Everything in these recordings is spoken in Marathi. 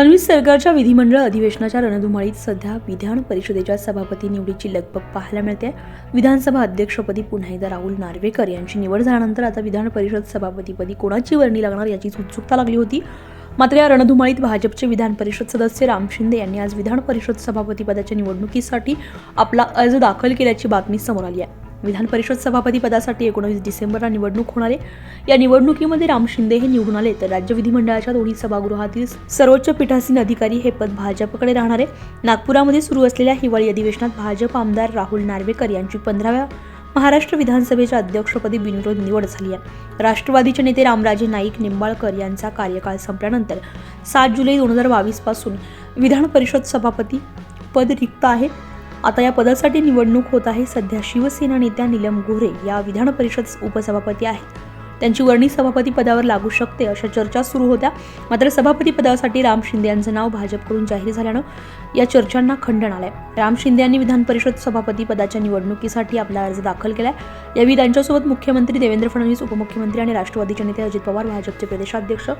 फडणवीस सरकारच्या विधिमंडळ अधिवेशनाच्या रणधुमाळीत सध्या विधान परिषदेच्या सभापती निवडीची लगबग पाहायला मिळते. विधानसभा अध्यक्षपदी पुन्हा एकदा राहुल नार्वेकर यांची निवड झाल्यानंतर आता विधान परिषद सभापतीपदी कोणाची वर्णी लागणार याचीच उत्सुकता लागली होती. मात्र या रणधुमाळीत भाजपचे विधान परिषद सदस्य राम शिंदे यांनी आज विधान परिषद सभापतीपदाच्या निवडणुकीसाठी आपला अर्ज दाखल केल्याची बातमी समोर आली आहे. विधान परिषद सभापती पदासाठी एकोणवीस डिसेंबरला निवडणूक होणार आहे. या निवडणुकीमध्ये राम शिंदे हे निवडून आले तर राज्य विधिमंडळाच्या दोन्ही सभागृहातील सर्वोच्च पीठासीन अधिकारी हे पद भाजपकडे राहणार आहे. नागपुरामध्ये सुरू असलेल्या हिवाळी अधिवेशनात भाजप आमदार राहुल नार्वेकर यांची पंधराव्या महाराष्ट्र विधानसभेच्या अध्यक्षपदी बिनविरोध निवड झाली आहे. राष्ट्रवादीचे नेते रामराजे नाईक निंबाळकर यांचा कार्यकाळ संपल्यानंतर सात जुलै दोन हजार बावीसपासून विधान परिषद सभापती पद रिक्त आहे. आता या पदासाठी निवडणूक होत आहे. सध्या शिवसेना नेत्या नीलम गोऱ्हे या विधान परिषद उपसभापती आहेत. त्यांची वर्णी सभापती पदावर लागू शकते अशा चर्चा सुरू होत्या. मात्र सभापती पदासाठी राम शिंदे यांचं नाव भाजपकडून जाहीर झाल्यानं या चर्चांना खंडन आलंय. राम शिंदे यांनी विधान परिषद सभापती पदाच्या निवडणुकीसाठी आपला अर्ज दाखल केलाय. यावेळी त्यांच्यासोबत मुख्यमंत्री देवेंद्र फडणवीस उपमुख्यमंत्री आणि राष्ट्रवादीचे नेते अजित पवार भाजपचे प्रदेशाध्यक्ष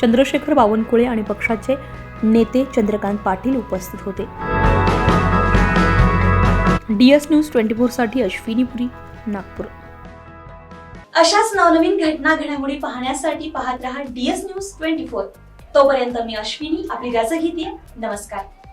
चंद्रशेखर बावनकुळे आणि पक्षाचे नेते चंद्रकांत पाटील उपस्थित होते. डी एस न्यूज ट्वेंटी फोरसाठी अश्विनी पुरी नागपूर. अशाच नवनवीन घटना घडामोडी पाहण्यासाठी पाहत रहा डीएस न्यूज ट्वेंटी फोर. तोपर्यंत मी अश्विनी आपली रजा घेते. नमस्कार.